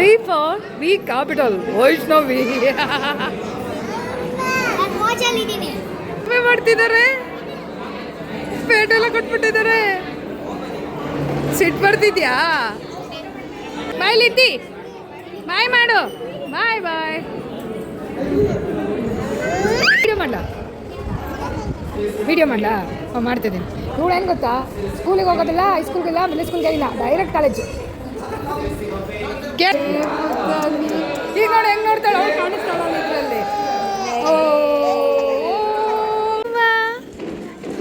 V for V capital Vaishnavi ಮಾಡ್ತಿದ್ದಾರೆ? ಪೇಟೆಲ್ಲ ಕೊಟ್ಬಿಟ್ಟಿದ್ದಾರೆ. ಸಿಟ್ಟು ಬರ್ತಿದ್ಯಾ? ಬಾಯ್ಲಿದ್ದಿ ಬಾಯ್ ಮಾಡು. ಬಾಯ್ ಬಾಯ್. ವಿಡಿಯೋ ಮಾಡ ವಿಡಿಯೋ ಮಾಡಲ? ಹಾಂ ಮಾಡ್ತಿದ್ದೀನಿ. ಇವಳು ಹೆಂಗೆ ಗೊತ್ತಾ? ಸ್ಕೂಲಿಗೆ ಹೋಗೋದಿಲ್ಲ ಹೈಸ್ಕೂಲ್ಗಿಲ್ಲ ಮಿಡ್ಲ್ ಸ್ಕೂಲ್ಗೆ ಇಲ್ಲ. ಡೈರೆಕ್ಟ್ ಕಾಲೇಜು ಈಗ ನೋಡಿ, ಹೆಂಗೆ ನೋಡ್ತಾಳೆ? ಅವಳು ಕಾಣಿಸ್ತಾಳ ಇದರಲ್ಲಿ.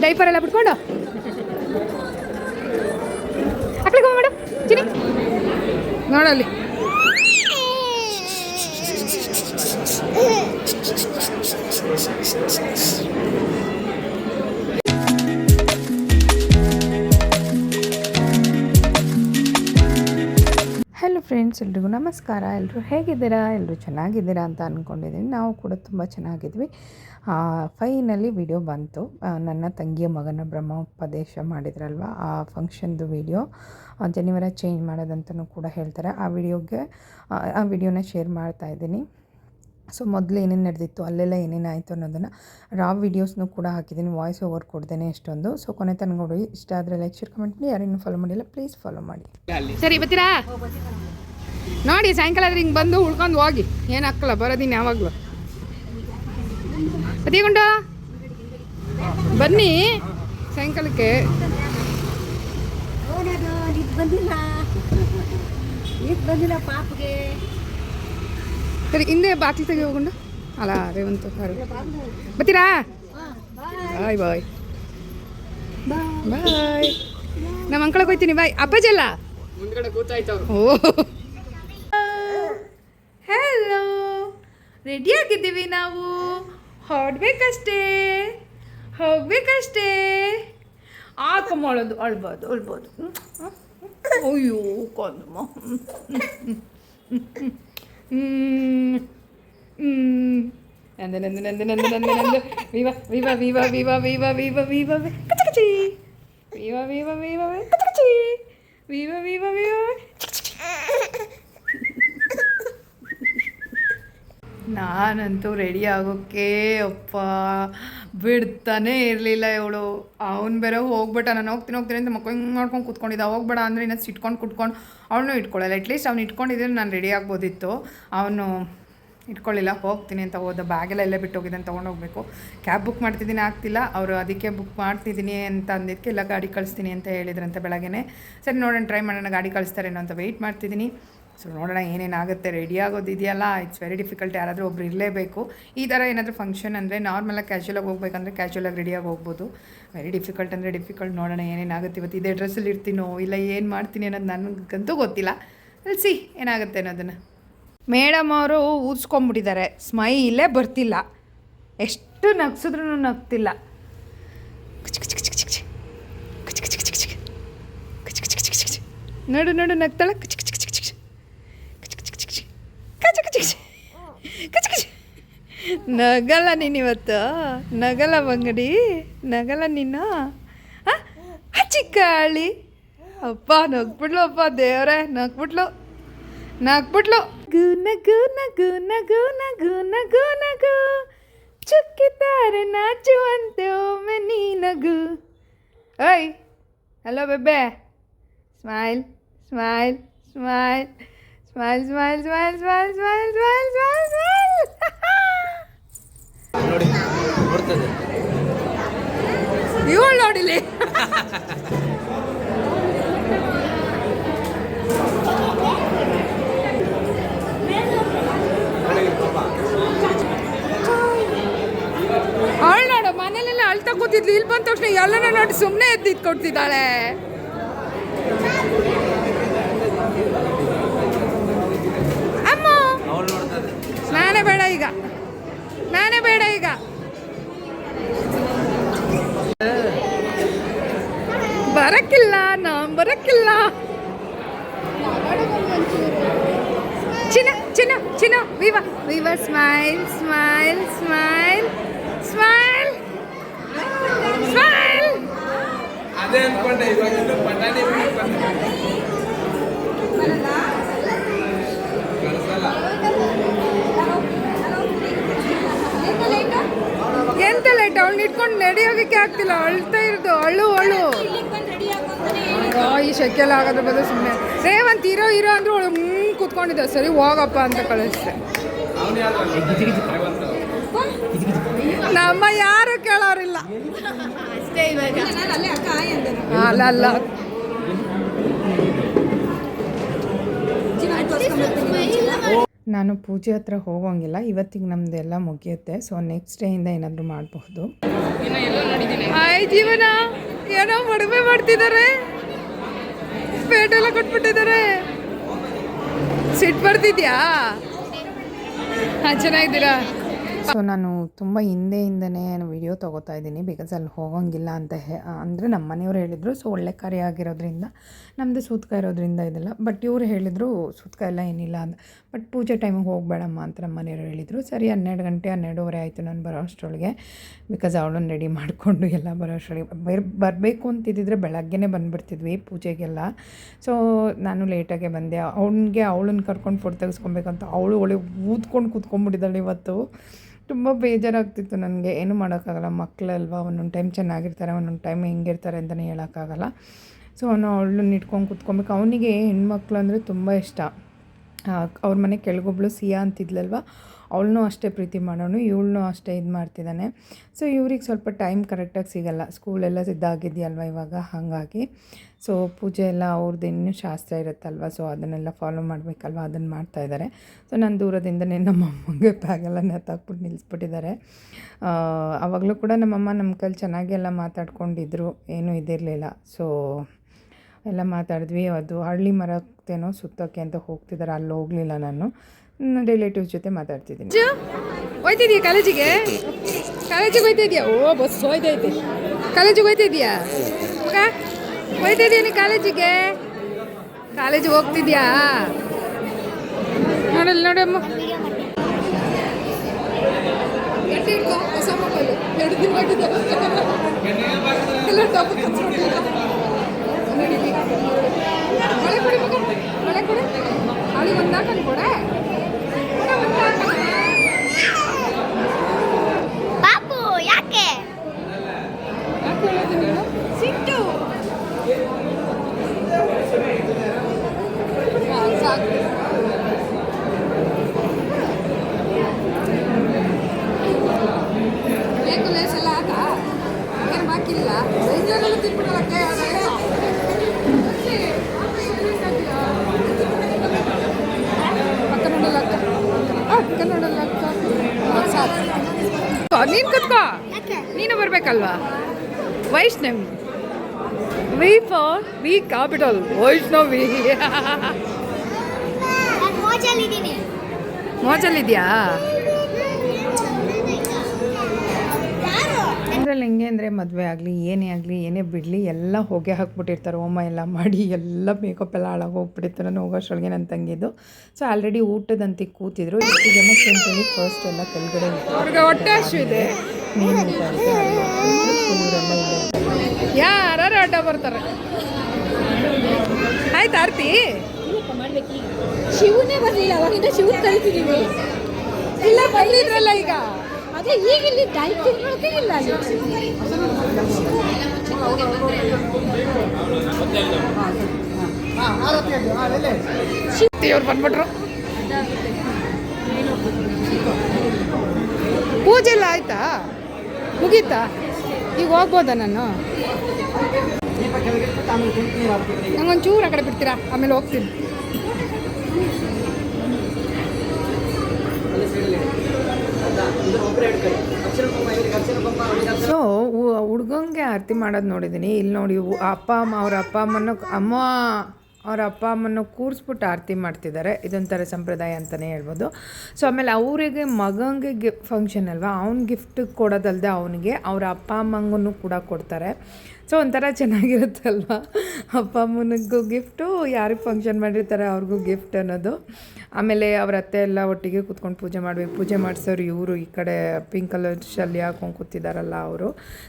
ಡೈಪರ್ ಎಲ್ಲ ಬಿಟ್ಕೊಂಡು? ಅಕ್ಕಳಿಗೆ ಹೋಗಿ ಮೇಡಮ್ ಚಿನಿ ನೋಡಲ್ಲಿ. ಫ್ರೆಂಡ್ಸ್ ಎಲ್ರಿಗೂ ನಮಸ್ಕಾರ. ಎಲ್ಲರೂ ಹೇಗಿದ್ದೀರಾ? ಎಲ್ಲರೂ ಚೆನ್ನಾಗಿದ್ದೀರಾ ಅಂತ ಅಂದ್ಕೊಂಡಿದ್ದೀನಿ ನಾವು ಕೂಡ ತುಂಬ ಚೆನ್ನಾಗಿದ್ವಿ. ಫೈನಲ್ಲಿ ವಿಡಿಯೋ ಬಂತು. ನನ್ನ ತಂಗಿಯ ಮಗನ ಬ್ರಹ್ಮೋಪದೇಶ ಮಾಡಿದ್ರಲ್ವ? ಆ ಫಂಕ್ಷನ್ದು ವಿಡಿಯೋ ಜನಿವಾರ ಚೇಂಜ್ ಮಾಡೋದಂತಲೂ ಕೂಡ ಹೇಳ್ತಾರೆ. ಆ ವಿಡಿಯೋಗೆ ಆ ವಿಡಿಯೋನ ಶೇರ್ ಮಾಡ್ತಾ ಇದ್ದೀನಿ. ಸೊ ಮೊದಲು ಏನೇನು ನಡೆದಿತ್ತು ಅಲ್ಲೆಲ್ಲ ಏನೇನು ಆಯಿತು ಅನ್ನೋದನ್ನು ರಾ ವೀಡಿಯೋಸ್ನೂ ಕೂಡ ಹಾಕಿದ್ದೀನಿ ವಾಯ್ಸ್ ಓವರ್ ಕೊಡ್ದೇನೆ ಇಷ್ಟೊಂದು ಸೊ ಕೊನೆ ತನಕ ನೋಡಿ ಇಷ್ಟ ಆದರೆ ಲೈಕ್ ಶೇರ್ ಕಮೆಂಟ್ ಮಾಡಿ ಯಾರೇನು ಫಾಲೋ ಮಾಡಿಲ್ಲ ಪ್ಲೀಸ್ ಫಾಲೋ ಮಾಡಿ. ಸರಿ ಬರ್ತೀರಾ? ನೋಡಿ ಸಾಯಂಕಾಲ ಆದರೆ ಹಿಂಗೆ ಬಂದು ಉಳ್ಕೊಂಡು ಹೋಗಿ. ಏನು ಹಾಕಲ್ಲ ಬರೋದಿನ ಯಾವಾಗಲೂ. ಬದಿಗೊಂಡು ಬನ್ನಿ ಸಾಯಂಕಾಲಕ್ಕೆ. ಬಂದಿಲ್ಲ ಪಾಪಗೆ. ಸರಿ ಹಿಂದೆ ಬಾಕ್ಲಿ ತೆಗಿ ಹೋಗೊಂಡು ಅಲ್ಲ ರೇವಂತ್ ಸಾರಿ ಬರ್ತೀರಾ? ಬಾಯ್ ಬಾಯ್. ಬಾಯ್. ನಮ್ಮ ಅಂಕಳ ಹೋಗ್ತೀನಿ ಬಾಯ್. ಅಪ್ಪಾಜಿ ಅಲ್ಲ? ಮುಂದ್ಗಡೆ ಕೂತಾಯ್ತವ್ರು. ಓ. ಹಲೋ ರೆಡಿ ಆಗಿದ್ದೀವಿ ನಾವು? ಹೊರಡ್ಬೇಕಷ್ಟೇ ಹೋಗ್ಬೇಕಷ್ಟೇ? ಆಕಮ್ಮಳೋದು ಅಳ್ಬೋದು ಅಳ್ಬೋದು. ಅಯ್ಯೋ ಕಂದಮ್ಮ എന്തിന് എന്തിന് എന്തിന് എന്തിന് എന്തിന് എന്ത് വിവ വിവ വിവ വിവ വിവ വിവ വിവ കച്ചി വിവ വിവ വിവ കച്ചി വിവ വിവ വിവ ನಾನಂತೂ ರೆಡಿ ಆಗೋಕ್ಕೆ ಅಪ್ಪ, ಬಿಡ್ತಾನೆ ಇರಲಿಲ್ಲ ಇವಳು. ಅವ್ನು ಬೇರೆ ಹೋಗ್ಬಿಟ್ಟ, ನಾನು ಹೋಗ್ತೀನಿ ಹೋಗ್ತೀನಿ ಅಂತ ಮಕ್ಕಳು ಹಿಂಗೆ ಮಾಡ್ಕೊಂಡು ಕೂತ್ಕೊಂಡಿದ್ದ. ಹೋಗ್ಬೇಡ ಅಂದರೆ ಇನ್ನೂ ಸಿಟ್ಕೊಂಡು ಕುಟ್ಕೊಂಡು ಅವನು ಇಟ್ಕೊಳ್ಳಲ್ಲ. ಅಟ್ಲೀಸ್ಟ್ ಅವ್ನು ಇಟ್ಕೊಂಡಿದ್ರೆ ನಾನು ರೆಡಿ ಆಗ್ಬೋದಿತ್ತು. ಅವನು ಇಟ್ಕೊಳ್ಳಿಲ್ಲ, ಹೋಗ್ತೀನಿ ಅಂತ ಹೋದ. ಬ್ಯಾಗೆಲ್ಲ ಎಲ್ಲೇ ಬಿಟ್ಟು ಹೋಗಿದ್ದಾನೆ ಹೋಗಬೇಕು. ಕ್ಯಾಬ್ ಬುಕ್ ಮಾಡ್ತಿದ್ದೀನಿ, ಆಗ್ತಿಲ್ಲ. ಅವರು ಅದಕ್ಕೆ ಬುಕ್ ಮಾಡ್ತಿದ್ದೀನಿ ಅಂತ ಅಂದಿದ್ದಕ್ಕೆ ಎಲ್ಲ ಗಾಡಿ ಕಳಿಸ್ತೀನಿ ಅಂತ ಹೇಳಿದ್ರಂತೆ ಬೆಳಗ್ಗೆ ಸರಿ ನೋಡೋಣ ಟ್ರೈ ಮಾಡೋಣ, ಗಾಡಿ ಕಳಿಸ್ತಾರೇನೋ ಅಂತ ವೆಯ್ಟ್ ಮಾಡ್ತಿದ್ದೀನಿ. ಸೊ ನೋಡೋಣ ಏನೇನಾಗುತ್ತೆ. ರೆಡಿ ಆಗೋದಿದೆಯಲ್ಲ? ಇಟ್ಸ್ ವೆರಿ ಡಿಫಿಕಲ್ಟ್ ಯಾರಾದರೂ ಒಬ್ರು ಇರಲೇಬೇಕು. ಈ ಥರ ಏನಾದರೂ ಫಂಕ್ಷನ್ ಅಂದರೆ ನಾರ್ಮಲಾಗಿ ಕ್ಯಾಶುಲಾಗಿ ಹೋಗ್ಬೇಕಂದ್ರೆ ಕ್ಯಾಶುಲಾಗಿ ರೆಡಿಯಾಗಿ ಹೋಗ್ಬೋದು. ವೆರಿ ಡಿಫಿಕಲ್ಟ್ ಅಂದರೆ ಡಿಫಿಕಲ್ಟ್ ನೋಡೋಣ ಏನೇನಾಗುತ್ತೆ. ಇವತ್ತು ಇದೇ ಡ್ರೆಸ್ಸಲ್ಲಿ ಇರ್ತೀನೋ ಇಲ್ಲ ಏನು ಮಾಡ್ತೀನಿ ಅನ್ನೋದು ನನಗಂತೂ ಗೊತ್ತಿಲ್ಲ. ಅಲ್ಸಿ ಏನಾಗುತ್ತೆ ಅನ್ನೋದನ್ನು. ಮೇಡಮ್ ಅವರು ಊದ್ಸ್ಕೊಂಬಿಟ್ಟಿದ್ದಾರೆ ಇಲ್ಲೇ ಬರ್ತಿಲ್ಲ. ಎಷ್ಟು ನಗ್ಸಿದ್ರೂ ನಗ್ತಿಲ್ಲ. ನೋಡು ನೋಡು ಕುಚ್ ಕುಚ್ ಕುಚ್ ಕುಚ್. ಕುಚ್. ನಗಲ ನೀನು ಇವತ್ತು ನಗಲ್ಲ ಬಂಗಡಿ, ನಗಲ ನಿನ್ನ ಆ? ಹಚ್ಚಿ ಕಾಳಿ ಅಪ್ಪ, ನಗ್ಬಿಟ್ಲು, ಅಪ್ಪ, ದೇವ್ರೆ, ನಗ್ಬಿಟ್ಲು. ನಗ್ಬಿಟ್ಲು. ಗು ನಗು ನಗು ನಗು ನಗು ನಗು ನಗು. ಚುಕ್ಕಿದ್ದಾರೆ ನಾಚುವಂತೆ ಒಮ್ಮೆ ನೀ ನಗು. ಓಯ್, hello, ಬೆಬ್ಬೆ. Smile smile smile smile smile smile smile smile smile smile smile. ನೋಡಿ ಬರ್ತದೆ. ಇವಳು ನೋಡಿಲಿ ಅವಳು ನೋಡು ಮನೇಲೆಲ್ಲ ಅಳ್ತಾ ಕೂತಿದ್ಲು. ಇಲ್ಲಿ ಬಂದ ತಕ್ಷಣ ಎಲ್ಲನ ನೋಡಿ ಸುಮ್ಮನೆ ಎದ್ದಿದ್ದು ಕೊಡ್ತಿದ್ದಾಳೆ. ಚಿನ್ನು ವಿವ. ವಿವ smile smile smile smile smile ಅದೇ ಅನ್ಕೊಂಡೆ ಇವಾಗ ಬಟಾಣಿ ಎಂತ ಲೈಟ್ ಅವಳನ್ನ ಇಟ್ಕೊಂಡು ನಡೆಯೋದಕ್ಕೆ ಆಗ್ತಿಲ್ಲ ಅಳ್ತಾ ಇರೋದು. ಶೆಕೆಲ್ಲ ಆಗೋದ್ರ ಬದಲು ಸುಮ್ಮನೆ ರೇವಂತ್ ಇರೋ ಇರೋ ಅಂದ್ರೆ ಅವಳು ಹ್ಞೂ ಕೂತ್ಕೊಂಡಿದ್ದ. ಸರಿ ಹೋಗಪ್ಪ ಅಂತ ಕಳಿಸ್ತೆ ನಮ್ಮ ಯಾರು ಕೇಳೋರಿಲ್ಲ. ಅಲ್ಲ ಅಲ್ಲ ನಾನು ಪೂಜೆ ಹತ್ರ ಹೋಗೋಂಗಿಲ್ಲ. ಇವತ್ತಿಗೆ ನಮ್ದೆಲ್ಲ ಮುಗಿಯುತ್ತೆ. ಸೊ ನೆಕ್ಸ್ಟ್ ಡೇಯಿಂದ ಏನಾದರೂ ಮಾಡಬಹುದು. ಹಾಯ್ ಜೀವನ. ಏನೋ ಮಡುವೆ ಮಾಡ್ತಿದ್ದಾರೆ ಪೇಟೆಲ್ಲ ಕೊಟ್ಬಿಟ್ಟಿದ್ದಾರೆ. ಸಿಟ್ ಬರ್ತಿದ್ಯಾ ಹಾಂ ಚೆನ್ನಾಗಿದ್ದೀರಾ? ಸೊ ನಾನು ತುಂಬ ಹಿಂದೆಯಿಂದನೇ ವಿಡಿಯೋ ತೊಗೋತಾ ಇದ್ದೀನಿ. ಬಿಕಾಸ್ ಅಲ್ಲಿ ಹೋಗೋಂಗಿಲ್ಲ ಅಂತ ಹೇ ಅಂದರೆ ನಮ್ಮ ಮನೆಯವ್ರು ಹೇಳಿದರು ಸೊ ಒಳ್ಳೆ ಕಾರ್ಯ ಆಗಿರೋದ್ರಿಂದ ನಮ್ಮದು ಸೂತ್ಕ ಇರೋದ್ರಿಂದ ಇದೆಲ್ಲ. ಬಟ್ ಇವ್ರು ಹೇಳಿದರು, ಸೂತ್ಕ ಎಲ್ಲ ಏನಿಲ್ಲ ಅಂತ ಬಟ್ ಪೂಜೆ ಟೈಮಿಗೆ ಹೋಗಬೇಡಮ್ಮ ಅಂತ ನಮ್ಮ ಮನೆಯವರು ಹೇಳಿದರು. ಸರಿ, ಹನ್ನೆರಡು ಗಂಟೆ, ಹನ್ನೆರಡೂವರೆ ಆಯಿತು ನಾನು ಬರೋ ಅಷ್ಟರೊಳಗೆ. ಬಿಕಾಸ್ ಅವಳನ್ನು ರೆಡಿ ಮಾಡಿಕೊಂಡು ಎಲ್ಲ ಬರೋ ಅಷ್ಟರೊಳಗೆ. ಬರ್, ಬರಬೇಕು ಅಂತಿದ್ದಿದ್ರೆ ಬೆಳಗ್ಗೆನೇ ಬಂದುಬಿಡ್ತಿದ್ವಿ ಪೂಜೆಗೆಲ್ಲ. ಸೊ ನಾನು ಲೇಟಾಗೆ ಬಂದೆ. ಅವನಿಗೆ ಅವಳನ್ನ ಕರ್ಕೊಂಡು ಫೋಟೋ ತೆಗೆಸ್ಕೊಬೇಕಂತ ಅವಳು ಒಳ್ಳೆ ಊದ್ಕೊಂಡು ಕೂತ್ಕೊಂಡ್ಬಿಟ್ಟಿದ್ದಾಳೆ ಇವತ್ತು. ತುಂಬ ಬೇಜಾರಾಗ್ತಿತ್ತು ನನಗೆ. ಏನು ಮಾಡೋಕ್ಕಾಗಲ್ಲ. ಮಕ್ಕಳಲ್ವಾ ಒಂದೊಂದು ಟೈಮ್ ಚೆನ್ನಾಗಿರ್ತಾರೆ, ಒಂದೊಂದು ಟೈಮ್ ಹೆಂಗಿರ್ತಾರೆ ಅಂತಲೇ ಹೇಳೋಕ್ಕಾಗಲ್ಲ. ಸೊ ಅವನು ಅವಳನ್ನ ಇಟ್ಕೊಂಡು ಕೂತ್ಕೊಬೇಕು. ಅವನಿಗೆ ಹೆಣ್ಮಕ್ಳು ಅಂದರೆ ತುಂಬ ಇಷ್ಟ. ಅವ್ರ ಮನೆ ಕೆಳಗೊಬ್ಳು ಸಿಯಾ ಅಂತಿದ್ಲಲ್ವ, ಅವಳನ್ನೂ ಅಷ್ಟೇ ಪ್ರೀತಿ ಮಾಡೋನು, ಇವಳನ್ನೂ ಅಷ್ಟೇ ಇದು ಮಾಡ್ತಿದ್ದಾನೆ. ಸೊ ಇವ್ರಿಗೆ ಸ್ವಲ್ಪ ಟೈಮ್ ಕರೆಕ್ಟಾಗಿ ಸಿಗಲ್ಲ. ಸ್ಕೂಲೆಲ್ಲ ಸಿದ್ಧಾಗಿದೆಯಲ್ವ ಇವಾಗ, ಹಾಗಾಗಿ. ಸೊ ಪೂಜೆ ಎಲ್ಲ ಅವ್ರದ್ದು ಇನ್ನೂ ಶಾಸ್ತ್ರ ಇರುತ್ತಲ್ವ ಸೊ ಅದನ್ನೆಲ್ಲ ಫಾಲೋ ಮಾಡಬೇಕಲ್ವ ಅದನ್ನು ಮಾಡ್ತಾ ಇದ್ದಾರೆ ಸೊ ನಾನು ದೂರದಿಂದನೇ ನಮ್ಮ ಅಮ್ಮಂಗೆ ಬ್ಯಾಗೆಲ್ಲ ನೆತ್ತಾಕ್ಬಿಟ್ಟು ನಿಲ್ಲಿಸ್ಬಿಟ್ಟಿದ್ದಾರೆ ಆವಾಗಲೂ ಕೂಡ ನಮ್ಮಮ್ಮ ನಮ್ಮ ಕೈಲಿ ಚೆನ್ನಾಗಿ ಎಲ್ಲ ಮಾತಾಡ್ಕೊಂಡಿದ್ರು, ಏನೂ ಇದಿರಲಿಲ್ಲ. ಸೊ ಎಲ್ಲ ಮಾತಾಡಿದ್ವಿ. ಅದು ಹಳ್ಳಿ ಮರಕ್ಕೇನೋ ಸುತ್ತೋಕ್ಕೆ ಅಂತ ಹೋಗ್ತಿದ್ದಾರೆ ಅಲ್ಲಿ ಹೋಗಲಿಲ್ಲ ನಾನು. ರಿಲೇಟಿವ್ಸ್ ಜೊತೆ ಮಾತಾಡ್ತಿದ್ದೀನಿ. ಹೋಯ್ತಿದ್ಯಾ ಕಾಲೇಜಿಗೆ? ಕಾಲೇಜಿಗೆ ಹೋಯ್ತಾ ಇದೆಯಾ ಓ, ಬಸ್ ಹೋಯ್ತೈತೆ. ಕಾಲೇಜಿಗೆ ಹೋಯ್ತಾ ಇದೆಯಾ ಹೋಯ್ತಾ ಇದೆಯಾ ನೀ ಕಾಲೇಜಿಗೆ? ಕಾಲೇಜಿಗೆ ಹೋಗ್ತಿದ್ಯಾ? ನೋಡಲ್ಲ ನೋಡಮ್ಮ. ಹೊಸ ಮೊಬೈಲು ಎರಡು ದಿನ ಎಲ್ಲ ಪಾಪು ಯಾಕೆ? ಸಿಟ್ಟು ಹಾ, ಸಾಕು ಬೇಕು ಲೇಸ್ ಎಲ್ಲ ಆತಾ ಏನು ಬಾಕಿಲ್ಲ ಬೆಂಗಳೂರಲ್ಲಿ ತಿನ್ಬಿಡೋಕ್ಕೆ ಅಕ್ಕ ನೋಡಲ್ಲ ಅಕ್ಕ ಅಕ್ಕ ನೋಡಲ್ಲ ಅಕ್ಕ ಹಾ, ಸಾಕು ನೀನು ಕತ್ಕೋ ನೀನು ಬರ್ಬೇಕಲ್ವಾ Vaishnavi V for V capital Vaishnavi ಮೋಜಲ್ಲಿದೆಯಾ ಅದರಲ್ಲಿ ಹೆಂಗೆ ಅಂದರೆ ಮದುವೆ ಆಗಲಿ ಏನೇ ಆಗಲಿ ಏನೇ ಬಿಡಲಿ ಎಲ್ಲ ಹೊಗೆ ಹಾಕ್ಬಿಟ್ಟಿರ್ತಾರೆ. ಹೋಮ ಎಲ್ಲ ಮಾಡಿ ಎಲ್ಲ ಮೇಕಪ್ ಎಲ್ಲ ಹಾಳಾಗಿ ಹೋಗ್ಬಿಟ್ಟಿತ್ತು ನಾನು ಹೋಗೋಷ್ಟೊಳಗೆ ನನ್ನ ತಂಗಿದ್ದು ಸೊ ಆಲ್ರೆಡಿ ಊಟದಂತೆ ಕೂತಿದ್ರು. ಇಷ್ಟು ಜನ ಅಂತೇಳಿ ಫಸ್ಟ್ ಎಲ್ಲ ಕೆಳಗಡೆ ಹೊಟ್ಟೆ ಇದೆ ಇವರೆಲ್ಲ ಇಲ್ಲೇ. ಯಾರು ಅಡ್ಡ ಬರ್ತಾರೆ? ಆಯ್ತು ಆರ್ತಿ. ಶಿವನೇ ಬರಲಿಲ್ಲ ಅವಾಗಿಂದ ಶಿವನ್ ಕರಿತಿದೀವಿ. ಇಲ್ಲ ಬಂದಿದ್ರಲ್ಲ ಈಗ. ಅದೇ ಈಗ ಇಲ್ಲಿ ತಿನ್ನೋಕೆ ಇಲ್ಲ ಅಲ್ಲಿ. ಇವ್ರು ಬಂದ್ಬಿಟ್ರು. ಪೂಜೆ ಎಲ್ಲ ಆಯ್ತಾ? ಮುಗೀತಾ? ಈಗ ಹೋಗ್ಬೋದಾ ನಾನು? ನಂಗೊಂಚೂರು ಆ ಕಡೆ ಬಿಡ್ತೀರಾ? ಆಮೇಲೆ ಹೋಗ್ತೀನಿ. ಸೊ ಹುಡುಗಂಗೆ ಆರತಿ ಮಾಡೋದು ನೋಡಿದ್ದೀನಿ ಇಲ್ಲಿ ನೋಡಿ ಅಪ್ಪ ಅಮ್ಮ ಅವ್ರ ಅಪ್ಪ ಅಮ್ಮನ ಅಮ್ಮ ಅವ್ರ ಅಪ್ಪ ಅಮ್ಮನ ಕೂರಿಸ್ಬಿಟ್ಟು ಆರತಿ ಮಾಡ್ತಿದ್ದಾರೆ. ಇದೊಂಥರ ಸಂಪ್ರದಾಯ ಅಂತಲೇ ಹೇಳ್ಬೋದು. ಸೊ ಆಮೇಲೆ ಅವರಿಗೆ ಮಗಂಗೆ ಗಿ ಫಂಕ್ಷನ್ ಅಲ್ವಾ? ಅವ್ನ ಗಿಫ್ಟ್ ಕೊಡೋದಲ್ಲದೆ ಅವನಿಗೆ ಅವ್ರ ಅಪ್ಪ ಅಮ್ಮಂಗೂ ಕೂಡ ಕೊಡ್ತಾರೆ. ಸೊ ಒಂಥರ ಚೆನ್ನಾಗಿರುತ್ತಲ್ವ? ಅಪ್ಪ ಅಮ್ಮನಿಗೂ ಗಿಫ್ಟು ಯಾರಿಗೆ ಫಂಕ್ಷನ್ ಮಾಡಿರ್ತಾರೆ ಅವ್ರಿಗೂ ಗಿಫ್ಟ್ ಅನ್ನೋದು. ಆಮೇಲೆ ಅವ್ರ ಅತ್ತೆ ಎಲ್ಲ ಒಟ್ಟಿಗೆ ಕೂತ್ಕೊಂಡು ಪೂಜೆ ಮಾಡಬೇಕು ಪೂಜೆ ಮಾಡಿಸೋರು ಇವರು ಈ ಕಡೆ ಪಿಂಕ್ ಕಲರ್ ಶಲ್ಯ ಹಾಕೊಂಡು ಕೂತಿದ್ದಾರಲ್ಲ ಅವರು.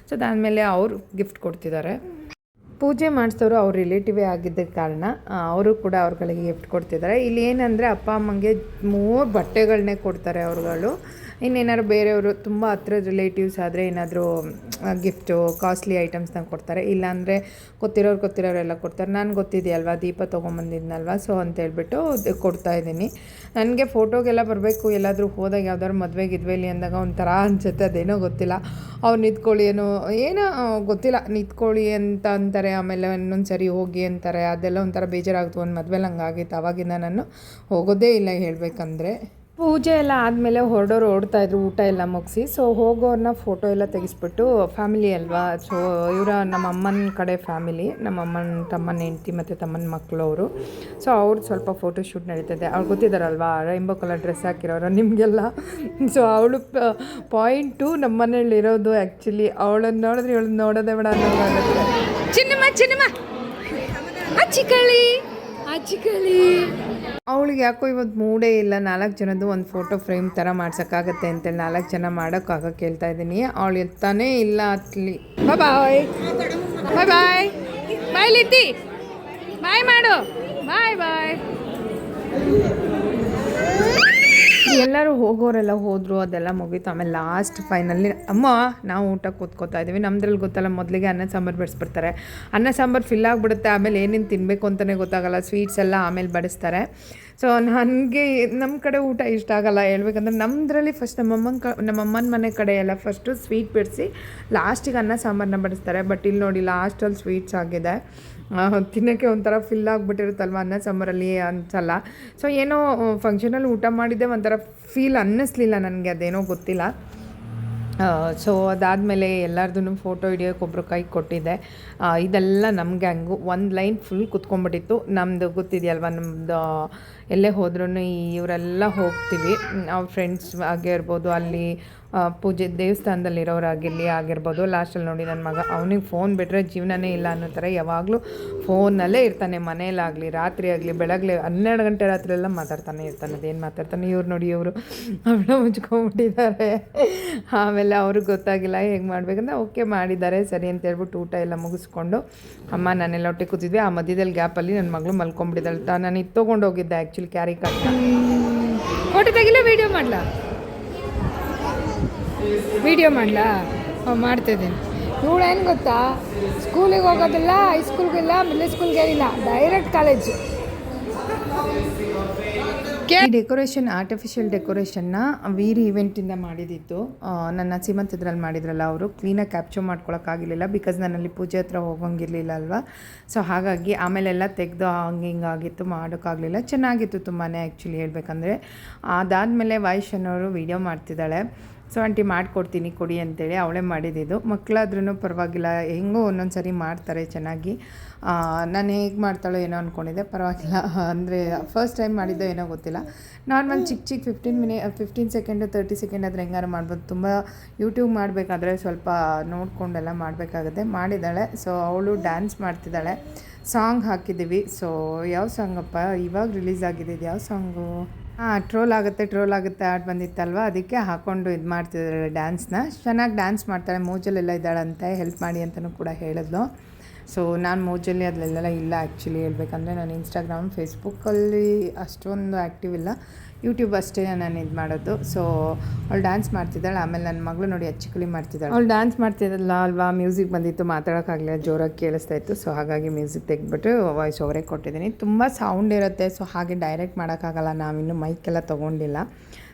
ಸೊ ಅದಾದಮೇಲೆ ಅವರು ಗಿಫ್ಟ್ ಕೊಡ್ತಿದ್ದಾರೆ. ಪೂಜೆ ಮಾಡಿಸೋರು ಅವ್ರ ರಿಲೇಟಿವೇ ಆಗಿದ್ದ ಕಾರಣ ಅವರು ಕೂಡ ಅವ್ರುಗಳಿಗೆ ಗಿಫ್ಟ್ ಕೊಡ್ತಿದ್ದಾರೆ. ಇಲ್ಲಿ ಏನಂದರೆ, ಅಪ್ಪ ಅಮ್ಮಂಗೆ ಮೂರು ಬಟ್ಟೆಗಳನ್ನೇ ಕೊಡ್ತಾರೆ ಅವ್ರುಗಳು. ಇನ್ನೇನಾದ್ರು ಬೇರೆಯವರು ತುಂಬ ಹತ್ರ ರಿಲೇಟಿವ್ಸ್ ಆದರೆ ಏನಾದರೂ ಗಿಫ್ಟು ಕಾಸ್ಟ್ಲಿ ಐಟಮ್ಸ್ನ ಕೊಡ್ತಾರೆ. ಇಲ್ಲಾಂದರೆ ಗೊತ್ತಿರೋರು ಗೊತ್ತಿರೋರೆಲ್ಲ ಕೊಡ್ತಾರೆ. ನಾನು ಗೊತ್ತಿದೆಯಲ್ವಾ? ದೀಪ ತೊಗೊಂಬಂದಿದ್ನಲ್ವ? ಸೊ ಅಂತೇಳ್ಬಿಟ್ಟು ಕೊಡ್ತಾ ಇದ್ದೀನಿ. ನನಗೆ ಫೋಟೋಗೆಲ್ಲ ಬರಬೇಕು. ಎಲ್ಲಾದರೂ ಹೋದಾಗ ಯಾವ್ದಾದ್ರು ಮದುವೆ ಇಲ್ಲಿ ಅಂದಾಗ ಒಂಥರ ಅನ್ಸುತ್ತೆ. ಅದೇನೋ ಗೊತ್ತಿಲ್ಲ. ಅವ್ರು ನಿಂತ್ಕೊಳ್ಳಿ ಏನೋ ಏನೋ ಗೊತ್ತಿಲ್ಲ. ನಿಂತ್ಕೊಳ್ಳಿ ಅಂತ ಅಂತಾರೆ. ಆಮೇಲೆ ಇನ್ನೊಂದು ಸರಿ ಹೋಗಿ ಅಂತಾರೆ. ಅದೆಲ್ಲ ಒಂಥರ ಬೇಜಾರಾಗ್ತು. ಒಂದು ಮದುವೆಲಿ ಹಂಗಾಗಿತ್ತು. ಅವಾಗಿಂದ ನಾನು ಹೋಗೋದೇ ಇಲ್ಲ ಹೇಳಬೇಕಂದ್ರೆ. ಪೂಜೆ ಎಲ್ಲ ಆದಮೇಲೆ ಹೊರಡೋರು ಓಡ್ತಾ ಇದ್ರು ಊಟ ಎಲ್ಲ ಮುಗಿಸಿ. ಸೊ ಹೋಗೋರನ್ನ ಫೋಟೋ ಎಲ್ಲ ತೆಗೆಸ್ಬಿಟ್ಟು ಫ್ಯಾಮಿಲಿ ಅಲ್ವಾ? ಸೊ ಇವರ ನಮ್ಮ ಅಮ್ಮನ ಕಡೆ ಫ್ಯಾಮಿಲಿ ನಮ್ಮ ಅಮ್ಮನ ತಮ್ಮನ ಹೆಂಡತಿ ಮತ್ತು ತಮ್ಮನ ಮಕ್ಕಳು ಅವರು. ಸೊ ಅವ್ರದ್ದು ಸ್ವಲ್ಪ ಫೋಟೋ ಶೂಟ್ ನಡೀತದೆ. ಅವ್ರು ಗೊತ್ತಿದ್ದಾರಲ್ವಾ? ರೈಂಬೋ ಕಲರ್ ಡ್ರೆಸ್ ಹಾಕಿರೋರು ನಿಮಗೆಲ್ಲ. ಸೊ ಅವಳು ಪಾಯಿಂಟು ನಮ್ಮ ಮನೇಲಿ ಇರೋದು ಆ್ಯಕ್ಚುಲಿ ಅವಳನ್ನು ನೋಡಿದ್ರೆ ಇವಳು ನೋಡೋದೇ ಬೇಡ ಅನ್ನೋದಾಗುತ್ತೆ ಚಿನ್ನಮ್ಮ ಚಿನ್ನಮ್ಮ! ಅಚ್ಚಿಕಳಿ ಅಚ್ಚಿಕಳಿ ಅವಳಿಗೆ ಯಾಕೋ ಇವತ್ತು ಮೂಡೇ ಇಲ್ಲ. ನಾಲ್ಕು ಜನದ್ದು ಒಂದು ಫೋಟೋ ಫ್ರೇಮ್ ಥರ ಮಾಡ್ಸೋಕ್ಕಾಗತ್ತೆ ಅಂತೇಳಿ ನಾಲ್ಕು ಜನ ಮಾಡೋಕ್ಕಾಗ ಕೇಳ್ತಾ ಇದ್ದೀನಿ. ಅವಳು ಎತ್ತಾನೇ ಇಲ್ಲ ಅತ್ಲಿ ಬಾಯ್ ಬಾಯ್ ಬಾಯ್ ಬಾಯ್ ಲಿದ್ದಿ ಬಾಯ್ ಮಾಡು. ಬಾಯ್ ಬಾಯ್ ಎಲ್ಲರೂ ಹೋಗೋರೆಲ್ಲ ಹೋದರು, ಅದೆಲ್ಲ ಮುಗೀತು. ಆಮೇಲೆ ಲಾಸ್ಟ್ ಫೈನಲ್ಲಿ ಅಮ್ಮ, ನಾವು ಊಟ ಕೂತ್ಕೋತಾ ಇದ್ದೀವಿ. ನಮ್ದ್ರಲ್ಲಿ ಗೊತ್ತಲ್ಲ, ಮೊದಲಿಗೆ ಅನ್ನ ಸಾಂಬಾರು ಬಡಿಸ್ಬಿಡ್ತಾರೆ ಅನ್ನ ಸಾಂಬಾರು ಫಿಲ್ ಆಗಿಬಿಡುತ್ತೆ, ಆಮೇಲೆ ಏನೇನು ತಿನ್ನಬೇಕು ಅಂತಲೇ ಗೊತ್ತಾಗಲ್ಲ. ಸ್ವೀಟ್ಸ್ ಎಲ್ಲ ಆಮೇಲೆ ಬಡಿಸ್ತಾರೆ. ಸೊ ನನಗೆ ನಮ್ಮ ಕಡೆ ಊಟ ಇಷ್ಟ ಆಗಲ್ಲ. ಹೇಳ್ಬೇಕಂದ್ರೆ ನಮ್ಮದ್ರಲ್ಲಿ ಫಸ್ಟ್ ನಮ್ಮಮ್ಮನ ಕ ನಮ್ಮಮ್ಮನ ಮನೆ ಕಡೆ ಎಲ್ಲ ಫಸ್ಟು ಸ್ವೀಟ್ ಬಿಡಿಸಿ ಲಾಸ್ಟಿಗೆ ಅನ್ನ ಸಾಂಬಾರನ್ನ ಬಡಿಸ್ತಾರೆ. ಬಟ್ ಇಲ್ಲಿ ನೋಡಿ ಲಾಸ್ಟಲ್ಲಿ ಸ್ವೀಟ್ಸ್ ಆಗಿದೆ. ತಿನ್ನೋಕ್ಕೆ ಒಂಥರ ಫಿಲ್ ಆಗಿಬಿಟ್ಟಿರುತ್ತಲ್ವ ಅನ್ನ ಸಾಂಬಾರಲ್ಲಿ ಅನ್ಸಲ್ಲ ಸೊ ಏನೋ ಫಂಕ್ಷನಲ್ಲಿ ಊಟ ಮಾಡಿದ್ದೆ, ಒಂಥರ ಫೀಲ್ ಅನ್ನಿಸ್ಲಿಲ್ಲ ನನಗೆ, ಅದೇನೋ ಗೊತ್ತಿಲ್ಲ. ಸೊ ಅದಾದಮೇಲೆ ಎಲ್ಲರದೂ ಫೋಟೋ ಹಿಡಿಯೋಕೆ ಒಬ್ಬರು ಕೈ ಕೊಟ್ಟಿದ್ದೆ ಇದೆಲ್ಲ ನಮ್ಮ ಹಂಗು ಒಂದು ಲೈನ್ ಫುಲ್ ಕುತ್ಕೊಂಡ್ಬಿಟ್ಟಿತ್ತು. ನಮ್ಮದು ಗೊತ್ತಿದೆಯಲ್ವ ನಮ್ಮದು ಎಲ್ಲೇ ಹೋದ್ರೂ ಇವರೆಲ್ಲ ಹೋಗ್ತೀವಿ. ಅವ್ರ ಫ್ರೆಂಡ್ಸ್ ಆಗಿರ್ಬೋದು ಅಲ್ಲಿ ಪೂಜೆ ದೇವಸ್ಥಾನದಲ್ಲಿರೋರಾಗಿರಲಿ ಆಗಿರ್ಬೋದು ಲಾಸ್ಟಲ್ಲಿ ನೋಡಿ ನನ್ನ ಮಗ, ಅವನಿಗೆ ಫೋನ್ ಬಿಟ್ಟರೆ ಜೀವನನೇ ಇಲ್ಲ ಅನ್ನೋ ಥರ ಯಾವಾಗಲೂ ಫೋನಲ್ಲೇ ಇರ್ತಾನೆ, ಮನೇಲಾಗಲಿ, ರಾತ್ರಿ ಆಗಲಿ ಬೆಳಗ್ಗೆ ಹನ್ನೆರಡು ಗಂಟೆ ರಾತ್ರಿ ಎಲ್ಲ ಮಾತಾಡ್ತಾನೆ ಇರ್ತಾನೆ, ಅದೇನು ಮಾತಾಡ್ತಾನೆ ಇವ್ರು ನೋಡಿ ಇವರು. ಅವಳ ಮುಚ್ಕೊಂಡ್ಬಿಟ್ಟಿದ್ದಾರೆ. ಆಮೇಲೆ ಅವ್ರಿಗೆ ಗೊತ್ತಾಗಿಲ್ಲ, ಹೇಗೆ ಮಾಡಬೇಕಂದ್ರೆ ಓಕೆ ಮಾಡಿದ್ದಾರೆ, ಸರಿ ಅಂತ ಹೇಳ್ಬಿಟ್ಟು ಊಟ ಎಲ್ಲ ಮುಗಿಸ್ಕೊಂಡು ಅಮ್ಮ ನಾನೆಲ್ಲ ಹೊಟ್ಟೆ ಕೂತಿದ್ವಿ. ಆ ಮಧ್ಯದಲ್ಲಿ ಗ್ಯಾಪಲ್ಲಿ ನನ್ನ ಮಗಳು ಮಲ್ಕೊಂಡ್ಬಿಟ್ಟಿದ್ದಾಳೆ. ನಾನು ಇತ್ತು ತೊಗೊಂಡೋಗಿದ್ದೆ ಆ್ಯಕ್ಚುಲಿ ಕ್ಯಾರಿ ಕಟ್ಟ ಫೋಟೋ ತೆಗಿಲ್ಲ ವೀಡಿಯೋ ಮಾಡಲಾ? ವಿಡಿಯೋ ಮಾಡಲಾ? ಮಾಡ್ತಿದ್ದೀನಿ ಇವಳು ಏನು ಗೊತ್ತಾ? ಸ್ಕೂಲಿಗೆ ಹೋಗೋದಿಲ್ಲ ಹೈಸ್ಕೂಲ್ಗಿಲ್ಲ ಮಿಡ್ಲ್ ಸ್ಕೂಲ್ಗೆ ಇಲ್ಲ ಡೈರೆಕ್ಟ್ ಕಾಲೇಜು ಈ ಡೆಕೋರೇಷನ್ ಆರ್ಟಿಫಿಷಿಯಲ್ ಡೆಕೋರೇಷನ್ನ ವೀರಿ ಇವೆಂಟಿಂದ ಮಾಡಿದಿತ್ತು. ನನ್ನ ಸೀಮಂತದ್ರಲ್ಲಿ ಮಾಡಿದ್ರಲ್ಲ ಅವರು. ಕ್ಲೀನಾಗಿ ಕ್ಯಾಪ್ಚರ್ ಮಾಡ್ಕೊಳಕ್ಕಾಗಿರಲಿಲ್ಲ ಬಿಕಾಸ್ ನನ್ನಲ್ಲಿ ಪೂಜೆ ಹತ್ರ ಹೋಗೋಂಗಿರಲಿಲ್ಲ ಅಲ್ವಾ? ಸೊ ಹಾಗಾಗಿ ಆಮೇಲೆಲ್ಲ ತೆಗೆದು ಹಂಗೆ ಹಿಂಗಾಗಿತ್ತು ಮಾಡೋಕ್ಕಾಗಲಿಲ್ಲ ಚೆನ್ನಾಗಿತ್ತು ತುಂಬಾ ಆ್ಯಕ್ಚುಲಿ ಹೇಳಬೇಕಂದ್ರೆ. ಅದಾದಮೇಲೆ ವಾಯ್ಶನ್ ಅವರು ವೀಡಿಯೋ ಮಾಡ್ತಿದ್ದಾಳೆ. ಸೊ ಆಂಟಿ ಮಾಡಿಕೊಡ್ತೀನಿ, ಕೊಡಿ ಅಂತೇಳಿ ಅವಳೇ ಮಾಡಿದ್ದು. ಮಕ್ಕಳಾದ್ರೂ ಪರವಾಗಿಲ್ಲ, ಹೆಂಗೋ ಒಂದೊಂದು ಸರಿ ಮಾಡ್ತಾರೆ ಚೆನ್ನಾಗಿ. ನಾನು ಹೇಗೆ ಮಾಡ್ತಾಳೋ ಏನೋ ಅಂದ್ಕೊಂಡಿದ್ದೆ ಪರವಾಗಿಲ್ಲ. ಅಂದರೆ ಫಸ್ಟ್ ಟೈಮ್ ಮಾಡಿದ್ದೋ ಏನೋ ಗೊತ್ತಿಲ್ಲ. ನಾರ್ಮಲ್ ಚಿಕ್ಕ ಚಿಕ್ಕ fifteen mini fifteen second thirty second ಆದರೆ ಹೆಂಗಾರು ಮಾಡ್ಬೋದು. ತುಂಬ ಯೂಟ್ಯೂಬ್ ಮಾಡಬೇಕಾದ್ರೆ ಸ್ವಲ್ಪ ನೋಡಿಕೊಂಡೆಲ್ಲ ಮಾಡಬೇಕಾಗುತ್ತೆ. ಮಾಡಿದ್ದಾಳೆ. ಸೊ ಅವಳು ಡ್ಯಾನ್ಸ್ ಮಾಡ್ತಿದ್ದಾಳೆ. ಸಾಂಗ್ ಹಾಕಿದ್ದೀವಿ. ಸೊ ಯಾವ ಸಾಂಗಪ್ಪ ಇವಾಗ ರಿಲೀಸ್ ಆಗಿದೆ ಯಾವ ಸಾಂಗು ಹಾಂ ಟ್ರೋಲ್ ಆಗುತ್ತೆ ಟ್ರೋಲ್ ಆಗುತ್ತೆ ಆಡ್ ಬಂದಿತ್ತಲ್ವ? ಅದಕ್ಕೆ ಹಾಕೊಂಡು ಇದು ಮಾಡ್ತಿದ್ದಾರೆ ಡ್ಯಾನ್ಸ್ನ ಚೆನ್ನಾಗಿ ಡ್ಯಾನ್ಸ್ ಮಾಡ್ತಾಳೆ ಮೋಜಲ್ಲೆಲ್ಲ ಇದ್ದಾಳಂತೆ. ಹೆಲ್ಪ್ ಮಾಡಿ ಅಂತಲೂ ಕೂಡ ಹೇಳಿದ್ಲು. ಸೊ ನಾನು ಮೋಜಲ್ಲಿ ಅದಲ್ಲೆಲ್ಲ ಇಲ್ಲ ಆ್ಯಕ್ಚುಲಿ ಹೇಳ್ಬೇಕಂದ್ರೆ ನಾನು ಇನ್ಸ್ಟಾಗ್ರಾಮ್ ಫೇಸ್ಬುಕ್ಕಲ್ಲಿ ಅಷ್ಟೊಂದು ಆ್ಯಕ್ಟಿವ್ ಇಲ್ಲ. ಯೂಟ್ಯೂಬ್ ಅಷ್ಟೇ ನಾನು ಇದು ಮಾಡೋದು. ಸೊ ಅವಳು ಡ್ಯಾನ್ಸ್ ಮಾಡ್ತಿದ್ದಾಳೆ, ಆಮೇಲೆ ನನ್ನ ಮಗಳು ನೋಡಿ ಅಚ್ಚಿಕಲಿ ಮಾಡ್ತಿದ್ದಾಳೆ. ಅವಳು ಡ್ಯಾನ್ಸ್ ಮಾಡ್ತಿದ್ದಲ್ಲ ಅಲ್ವಾ ಮ್ಯೂಸಿಕ್ ಬಂದಿತ್ತು ಮಾತಾಡೋಕ್ಕಾಗಲಿಲ್ಲ ಜೋರಾಗಿ ಕೇಳಿಸ್ತಾ ಇತ್ತು. ಸೊ ಹಾಗಾಗಿ ಮ್ಯೂಸಿಕ್ ತೆಗೆದ್ಬಿಟ್ಟು ವಾಯ್ಸ್ ಓವರೇ ಕೊಟ್ಟಿದ್ದೀನಿ. ತುಂಬ ಸೌಂಡ್ ಇರುತ್ತೆ ಸೊ ಹಾಗೆ ಡೈರೆಕ್ಟ್ ಮಾಡೋಕ್ಕಾಗಲ್ಲ, ನಾವಿನ್ನೂ ಮೈಕೆಲ್ಲ ತೊಗೊಂಡಿಲ್ಲ.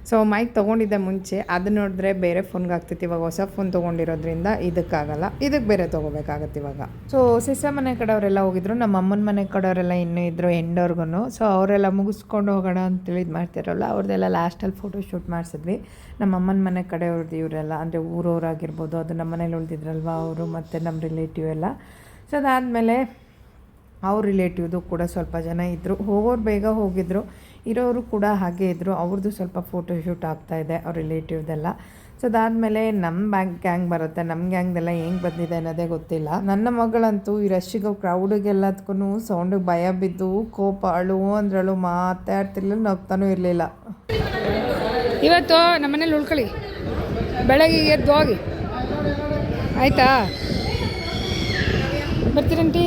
ಸೊ ಮೈಕ್ ತೊಗೊಂಡಿದ್ದೆ ಮುಂಚೆ ಅದು ನೋಡಿದ್ರೆ ಬೇರೆ ಫೋನ್ಗೆ ಆಗ್ತಿತ್ತು. ಇವಾಗ ಹೊಸ ಫೋನ್ ತೊಗೊಂಡಿರೋದ್ರಿಂದ ಇದಕ್ಕಾಗಲ್ಲ. ಇದಕ್ಕೆ ಬೇರೆ ತೊಗೋಬೇಕಾಗತ್ತೆ ಇವಾಗ. ಸೊ ಸಿಸ್ಟರ್ ಮನೆ ಕಡೆಯವರೆಲ್ಲ ಹೋಗಿದ್ರು. ನಮ್ಮ ಅಮ್ಮನ ಮನೆ ಕಡೆಯವರೆಲ್ಲ ಇನ್ನೂ ಇದ್ರು ಎಂಡವ್ರಿಗೂ ಸೊ ಅವರೆಲ್ಲ ಮುಗಿಸ್ಕೊಂಡು ಹೋಗೋಣ ಅಂತೇಳಿ ಇದು ಮಾಡ್ತಿರಲ್ಲ. ಅವ್ರದ್ದೆಲ್ಲ ಲಾಸ್ಟಲ್ಲಿ ಫೋಟೋ ಶೂಟ್ ಮಾಡಿಸಿದ್ವಿ. ನಮ್ಮ ಅಮ್ಮನ ಮನೆ ಕಡೆಯವ್ರದ್ದು ಇವರೆಲ್ಲ, ಅಂದರೆ ಊರವರಾಗಿರ್ಬೋದು, ಅದು ನಮ್ಮ ಮನೇಲಿ ಉಳಿದಿದ್ರಲ್ವ ಅವರು ಮತ್ತು ನಮ್ಮ ರಿಲೇಟಿವ್ ಎಲ್ಲ. ಸೊ ಅದಾದಮೇಲೆ ಅವ್ರ ರಿಲೇಟಿವ್ದು ಕೂಡ ಸ್ವಲ್ಪ ಜನ ಇದ್ದರು ಹೋಗೋರು ಬೇಗ ಹೋಗಿದ್ರು. ಇರೋರು ಕೂಡ ಹಾಗೆ ಇದ್ದರು ಅವ್ರದ್ದು ಸ್ವಲ್ಪ ಫೋಟೋ ಶೂಟ್ ಆಗ್ತಾ ಇದೆ, ಅವ್ರ ರಿಲೇಟಿವ್ದೆಲ್ಲ ಸೊ ಅದಾದಮೇಲೆ ನಮ್ಮ ಬ್ಯಾಂಕ್ ಗ್ಯಾಂಗ್ ಬರುತ್ತೆ. ನಮ್ಮ ಗ್ಯಾಂಗ್ದೆಲ್ಲ ಹೆಂಗೆ ಬಂದಿದೆ ಅನ್ನೋದೇ ಗೊತ್ತಿಲ್ಲ. ನನ್ನ ಮಗಳಂತೂ ಈ ರಶ್ಶಿಗೆ ಕ್ರೌಡಿಗೆಲ್ಲದಕ್ಕೂ ಸೌಂಡಿಗೆ ಭಯ ಬಿದ್ದು ಕೋಪ, ಅಳು, ಅಂದ್ರಳು ಮಾತಾಡ್ತಿರ್ಲಿಲ್ಲ, ನಗ್ತಾನೂ ಇರಲಿಲ್ಲ. ಇವತ್ತು ನಮ್ಮನೇಲಿ ಉಳ್ಕೊಳ್ಳಿ. ಬೆಳಗ್ಗೆ ಎದ್ದು ಹೋಗಿ. ಆಯಿತಾ? ಬರ್ತೀರಂಟಿ?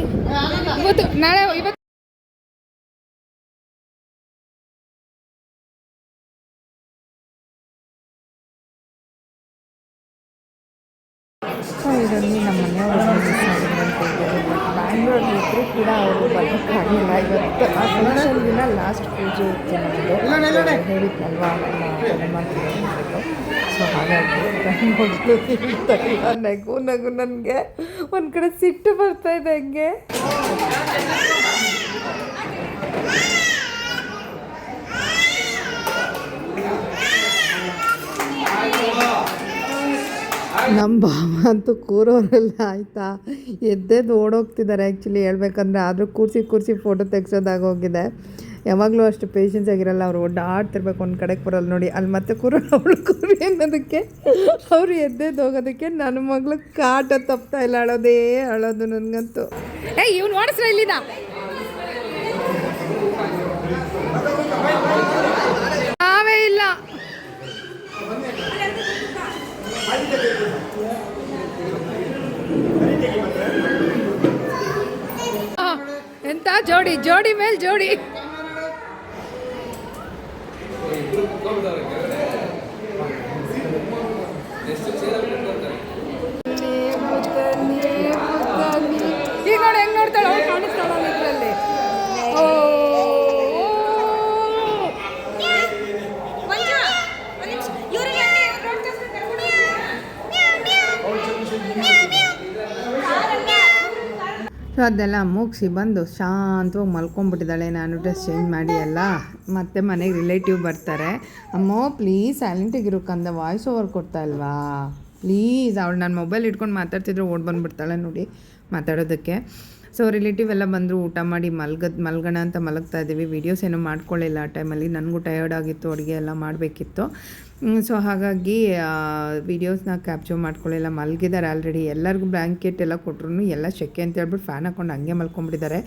ಇವತ್ತು ನಾಳೆ, ಇವತ್ತು ಇದೊಂದು ನಮ್ಮ ಮನೆಯವ್ರನ್ನ ಮಿಸ್ ಬಟ್ ಬ್ಯಾಂಗ್ಳೂರಲ್ಲಿ ಇದ್ದರೂ ಕೂಡ ಅವರು ಬರೋಕ್ಕಾಗಿಲ್ಲ ಇವತ್ತು ಆ ಫಂಕ್ಷನ್ ದಿನ ಲಾಸ್ಟ್ ಪೂಜೆ ಇತ್ತು ನಮ್ಮದು ಹೇಳಿದ್ನಲ್ವಾ? ಸೊ ಹಾಗಾಗಿ ಇಲ್ಲ ನಗು ನಗು ನನಗೆ. ಒಂದು ಕಡೆ ಸಿಟ್ಟು ಬರ್ತಾ ಇದೆ ಹಂಗೆ. ನಮ್ಮ ಭಾವ ಅಂತೂ ಕೂರೋರೆಲ್ಲ ಆಯಿತಾ? ಎದ್ದೆದ್ದು ಓಡೋಗ್ತಿದ್ದಾರೆ ಆ್ಯಕ್ಚುಲಿ ಹೇಳ್ಬೇಕಂದ್ರೆ. ಆದರೂ ಕೂರಿಸಿ ಕೂರಿಸಿ ಫೋಟೋ ತೆಗ್ಸೋದಾಗೋಗಿದೆ ಯಾವಾಗಲೂ ಅಷ್ಟು ಪೇಷನ್ಸ್ ಆಗಿರಲ್ಲ ಅವರು. ಓಡಾಡ್ತಿರ್ಬೇಕು ಒಂದು ಕಡೆಗೆ ಬರೋಲ್ಲ ನೋಡಿ. ಅಲ್ಲಿ ಮತ್ತೆ ಕೂರೋ ಅವಳು ಅನ್ನೋದಕ್ಕೆ. ಅವರು ಎದ್ದೆದ್ದು ಹೋಗೋದಕ್ಕೆ ನನ್ನ ಮಗಳು ಕಾಟ ತಪ್ತಾ ಇಲ್ಲ. ಅಳೋದೇ ಅಳೋದು ನನಗಂತೂ. ಏ, ಇವ್ನು ಓಡಿಸ್ರ ಇಲ್ಲಿದ ನಾವೇ ಇಲ್ಲ ಆ, ಎಂತ ಜೋಡಿ ಜೋಡಿ ಮೇಲೆ ಜೋಡಿ. ಸೊ ಅದೆಲ್ಲ ಮುಗಿಸಿ ಬಂದು ಶಾಂತವಾಗಿ ಮಲ್ಕೊಂಡ್ಬಿಟ್ಟಿದ್ದಾಳೆ. ನಾನು ಡ್ರೆಸ್ ಚೇಂಜ್ ಮಾಡಿ ಎಲ್ಲ. ಮತ್ತೆ ಮನೆಗೆ ರಿಲೇಟಿವ್ ಬರ್ತಾರೆ. ಅಮ್ಮ ಪ್ಲೀಸ್ ಸೈಲೆಂಟಾಗಿರು ಕಂದ. ವಾಯ್ಸ್ ಓವರ್ ಕೊಡ್ತಾ ಇಲ್ವಾ? ಪ್ಲೀಸ್ ಅವಳು ನಾನು ಮೊಬೈಲ್ ಇಟ್ಕೊಂಡು ಮಾತಾಡ್ತಿದ್ರೆ ಓಡ್ ಬಂದುಬಿಡ್ತಾಳೆ ನೋಡಿ ಮಾತಾಡೋದಕ್ಕೆ. ಸೊ ರಿಲೇಟಿವ್ ಎಲ್ಲ ಬಂದರು ಊಟ ಮಾಡಿ ಮಲ್ಗದ್ ಮಲ್ಗೋಣ ಅಂತ ಮಲಗ್ತಾ ಇದ್ದೀವಿ. ವೀಡಿಯೋಸ್ ಏನೂ ಮಾಡ್ಕೊಳ್ಳಿಲ್ಲ ಆ ಟೈಮಲ್ಲಿ ನನಗೂ ಟಯರ್ಡ್ ಆಗಿತ್ತು. ಅಡುಗೆ ಎಲ್ಲ ಮಾಡಬೇಕಿತ್ತು. ಸೊ ಹಾಗಾಗಿ ವೀಡಿಯೋಸ್ನ ಕ್ಯಾಪ್ಚರ್ ಮಾಡ್ಕೊಳ್ಳಿಲ್ಲ ಮಲಗಿದ್ದಾರೆ ಆಲ್ರೆಡಿ ಎಲ್ಲರಿಗೂ ಬ್ಲ್ಯಾಂಕೆಟ್ ಎಲ್ಲ ಕೊಟ್ರು ಎಲ್ಲ ಶೆಕೆ ಅಂತ ಹೇಳ್ಬಿಟ್ಟು ಫ್ಯಾನ್ ಹಾಕೊಂಡು ಹಂಗೆ ಮಲ್ಕೊಂಡ್ಬಿಟ್ಟಿದ್ದಾರೆ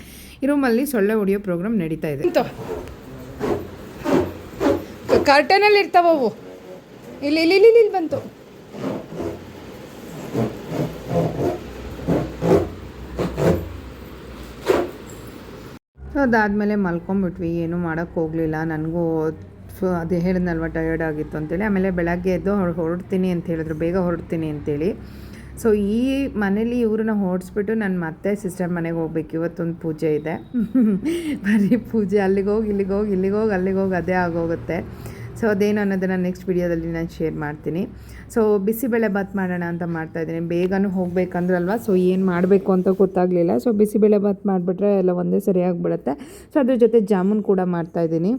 ಈ ರೂಮಲ್ಲಿ ಸೊಳ್ಳೆ ಹೊಡಿಯೋ ಪ್ರೋಗ್ರಾಮ್ ನಡೀತಾ ಇದೆ. ಕರ್ಟನಲ್ಲಿ ಇರ್ತಾವವು ಇಲ್ಲಿ ಇಲ್ಲಿ ಇಲ್ಲಿ ಇಲ್ಲಿ ಬಂತು. ಸೊ ಅದಾದಮೇಲೆ ಮಲ್ಕೊಂಬಿಟ್ವಿ. ಏನೂ ಮಾಡೋಕ್ಕೆ ಹೋಗಲಿಲ್ಲ. ನನಗೂ ಸೊ ಅದು ಹೇಳಿದ್ನಲ್ವ ಟಯರ್ಡ್ ಆಗಿತ್ತು ಅಂತೇಳಿ. ಆಮೇಲೆ ಬೆಳಗ್ಗೆ ಎದ್ದು ಹೊರ ಹೊರಡ್ತೀನಿ ಅಂತ ಹೇಳಿದ್ರು. ಬೇಗ ಹೊರಡ್ತೀನಿ ಅಂತೇಳಿ. ಸೊ ಈ ಮನೇಲಿ ಇವ್ರನ್ನ ಓಡಿಸ್ಬಿಟ್ಟು ನಾನು ಮತ್ತೆ ಸಿಸ್ಟರ್ ಮನೆಗೆ ಹೋಗ್ಬೇಕು. ಇವತ್ತೊಂದು ಪೂಜೆ ಇದೆ. ಬರೀ ಪೂಜೆ. ಅಲ್ಲಿಗೆ ಹೋಗಿ, ಇಲ್ಲಿಗೆ ಹೋಗಿ ಇಲ್ಲಿಗೆ ಹೋಗಿ, ಅಲ್ಲಿಗೆ ಹೋಗಿ ಅದೇ ಆಗೋಗುತ್ತೆ. ಸೊ ಅದೇನು ಅನ್ನೋದನ್ನು ನೆಕ್ಸ್ಟ್ ವಿಡಿಯೋದಲ್ಲಿ ನಾನು ಶೇರ್ ಮಾಡ್ತೀನಿ. ಸೊ ಬಿಸಿಬೇಳೆ ಬಾತ್ ಮಾಡೋಣ ಅಂತ ಮಾಡ್ತಾ ಇದ್ದೀನಿ. ಬೇಗನೂ ಹೋಗ್ಬೇಕಂದ್ರಲ್ವ? ಸೊ ಏನು ಮಾಡಬೇಕು ಅಂತ ಗೊತ್ತಾಗಲಿಲ್ಲ. ಸೊ ಬಿಸಿಬೇಳೆ ಬಾತ್ ಮಾಡಿಬಿಟ್ರೆ ಎಲ್ಲ ಒಂದೇ ಸರಿಯಾಗಿ ಬಿಡುತ್ತೆ ಸೊ ಅದ್ರ ಜೊತೆ ಜಾಮೂನ್ ಕೂಡ ಮಾಡ್ತಾಯಿದ್ದೀನಿ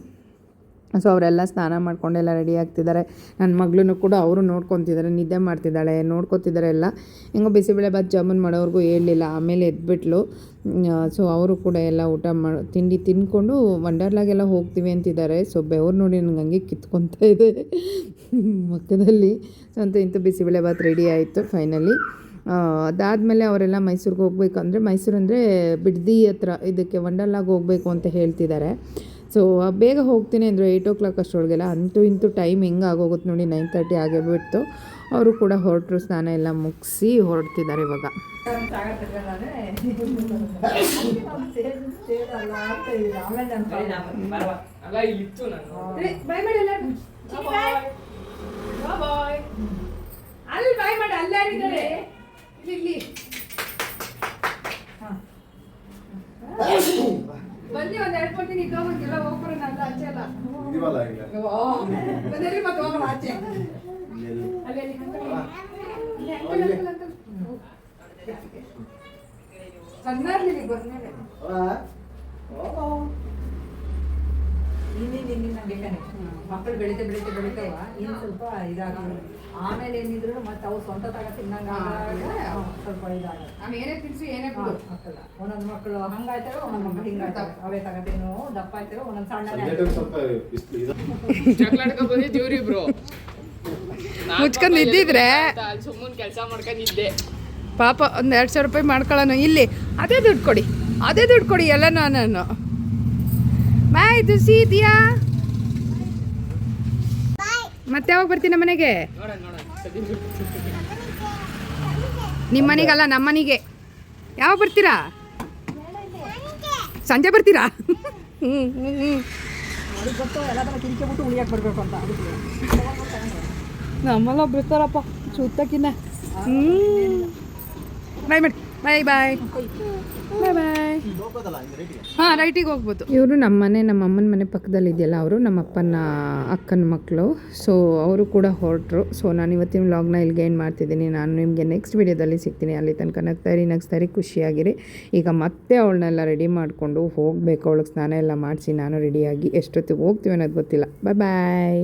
ಸೊ ಅವರೆಲ್ಲ ಸ್ನಾನ ಮಾಡ್ಕೊಂಡೆಲ್ಲ ರೆಡಿ ಆಗ್ತಿದ್ದಾರೆ. ನನ್ನ ಮಗಳೂ ಕೂಡ ಅವರು ನೋಡ್ಕೊತಿದ್ದಾರೆ, ನಿದ್ದೆ ಮಾಡ್ತಿದ್ದಾಳೆ, ನೋಡ್ಕೊತಿದ್ದಾರೆ ಎಲ್ಲ. ಹೆಂಗೋ ಬಿಸಿಬೇಳೆ ಬಾತ್ ಜಾಮೂನ್ ಮಾಡೋವ್ರಿಗೂ ಹೇಳಲಿಲ್ಲ, ಆಮೇಲೆ ಎದ್ಬಿಟ್ಲು. ಸೊ ಅವರು ಕೂಡ ಎಲ್ಲ ಊಟ ಮಾಡಿ, ತಿಂಡಿ ತಿಂದ್ಕೊಂಡು ವಂಡರ್ಲಾಗೆಲ್ಲ ಹೋಗ್ತೀವಿ ಅಂತಿದ್ದಾರೆ. ಸೊ ಬೆವ್ರು ನೋಡಿ ನನಗೆ ಹಂಗೆ ಕಿತ್ಕೊತಾ ಇದೆ. ಮಕ್ಕದಲ್ಲಿ. ಸೊ ಅಂತ ಇಂಥ ಬಿಸಿಬೇಳೆ ಬಾತ್ ರೆಡಿ ಆಯಿತು ಫೈನಲಿ ಅದಾದಮೇಲೆ ಅವರೆಲ್ಲ ಮೈಸೂರಿಗೆ ಹೋಗ್ಬೇಕಂದ್ರೆ ಮೈಸೂರು ಅಂದರೆ ಬಿಡ್ದಿ ಹತ್ರ ಇದಕ್ಕೆ ವಂಡರ್ಲಾಗೆ ಹೋಗಬೇಕು ಅಂತ ಹೇಳ್ತಿದ್ದಾರೆ. ಸೊ ಬೇಗ ಹೋಗ್ತೀನಿ ಅಂದರೆ ಏಯ್ಟ್ ಓ ಕ್ಲಾಕ್ ಅಷ್ಟೊಳಗೆಲ್ಲ ಅಂತೂ ಇಂತೂ ಟೈಮ್ ಹೆಂಗೆ ಆಗೋಗುತ್ತೆ ನೋಡಿ ನೈನ್ ತರ್ಟಿ ಆಗೇ ಅವರು ಕೂಡ ಹೊರಟರು, ಸ್ನಾನ ಎಲ್ಲ ಮುಗಿಸಿ ಹೊರಡ್ತಿದ್ದಾರೆ ಇವಾಗ. ಇಲ್ಲಿ ಬನ್ನಿ ಒಂದ್ ಎರಡು ಕೊಡ್ತೀನಿ ಇದ್ದೋಗಕ್ಕೆಲ್ಲ ಹೋಗ್ಬರೋಣ ಅಲ್ಲ ಆಚೆ ಅಲ್ಲ ಇದೀವಲ್ಲ ಈಗ? ಮತ್ತೆ ಹೋಗೋಣ ಆಚೆ. ಅಲ್ಲಿ ಅಲ್ಲಿ ಅಂಕಲ್ ಇಲ್ಲಿ ಇನ್ನಿಂದ ಇನ್ನಿಂದ ಬೇಕಾನೆ ಮಕ್ಕಳು ಬೆಳಿತಾ ಬೆಳಿತಾ ಬೆಳಿತಾವ ಇನ್ನು ಸ್ವಲ್ಪ ಇದಾಗಲ್ಲ ಆಮೇಲೆ ಏನಿದ್ರು ಮತ್ತೆ ಅವು ಸ್ವಂತ ತಗ ತಿನ್ನಂಗ ಸ್ವಲ್ಪ ಇದಾಗಲ್ಲ ನಾನು ಏನೇ ತಿನ್ಸು ಏನೇ ಮಕ್ಕಳ ಒಂದೊಂದು ಮಕ್ಕಳು ಹಂಗಾಯ್ತಾರೋ ಒಂದೊಂದು ಮಕ್ಕಳು ಹಿಂಗಾಯ್ತಾವೆ ಅವೇ ತಗತೇನು ದಪ್ಪ ಆಯ್ತಾರೋ ಒಂದೊಂದು ಸಣ್ಣ ಇಬ್ರು ಮುಚ್ಕೊಂಡ್ ಇದ್ದಿದ್ರೆ ಸುಮ್ಮನೆ ಕೆಲಸ ಮಾಡ್ಕೊಂಡಿದ್ದೆ ಪಾಪ ಒಂದು ಎರಡು ಸಾವಿರ ರೂಪಾಯಿ ಮಾಡ್ಕೊಳ್ಳೋಣ ಇಲ್ಲಿ ಅದೇ ದುಡ್ಡು ಕೊಡಿ. ಅದೇ ದುಡ್ಡು ಕೊಡಿ ಎಲ್ಲ ನಾನು ಬಾಯ್ ದುಸಿ ಇದೆಯಾ ಮತ್ತೆ ಯಾವಾಗ ಬರ್ತೀನಿ ಮನೆಗೆ? ನಿಮ್ಮ ಮನೆಗಲ್ಲ ನಮ್ಮ ಮನೆಗೆ. ಯಾವಾಗ ಬರ್ತೀರಾ? ಸಂಜೆ ಬರ್ತೀರಾ? ಹ್ಞೂ ಹ್ಞೂ ಹ್ಞೂ ನಮ್ಮಲ್ಲ ಬಿಡ್ತಾರಪ್ಪ ಸುತ್ತಕ್ಕಿನ್ನ ಬಾಯ್ ಮಾಡಿ ಬಾಯ್ ಬಾಯ್ ಬಾಯ್ ಬಾಯ್ ಹಾಂ ರೈಟಿಗೆ ಹೋಗ್ಬೋದು. ಇವರು ನಮ್ಮ ಮನೆ, ನಮ್ಮ ಅಮ್ಮನ ಮನೆ ಪಕ್ಕದಲ್ಲಿ ಇದೆಯಲ್ಲ ಅವರು, ನಮ್ಮ ಅಪ್ಪನ ಅಕ್ಕನ ಮಕ್ಕಳು. ಸೊ ಅವರು ಕೂಡ ಹೊರಟರು. ಸೊ ನಾನು ಇವತ್ತಿನ ವ್ಲಾಗ್ನ ಇಲ್ಲಿಗೆ ಏನು ಮಾಡ್ತಿದ್ದೀನಿ. ನಾನು ನಿಮಗೆ ನೆಕ್ಸ್ಟ್ ವಿಡಿಯೋದಲ್ಲಿ ಸಿಗ್ತೀನಿ. ಅಲ್ಲಿ ತನಕ ನಗ್ತಾರಿ ನಗ್ಸ್ತಾರಿ ಖುಷಿಯಾಗಿರಿ. ಈಗ ಮತ್ತೆ ಅವಳನ್ನೆಲ್ಲ ರೆಡಿ ಮಾಡಿಕೊಂಡು ಹೋಗಬೇಕು. ಅವಳಿಗೆ ಸ್ನಾನ ಎಲ್ಲ ಮಾಡಿಸಿ ನಾನು ರೆಡಿಯಾಗಿ ಎಷ್ಟೊತ್ತಿಗೆ ಹೋಗ್ತೀವಿ ಅನ್ನೋದು ಗೊತ್ತಿಲ್ಲ. ಬಾಯ್ ಬಾಯ್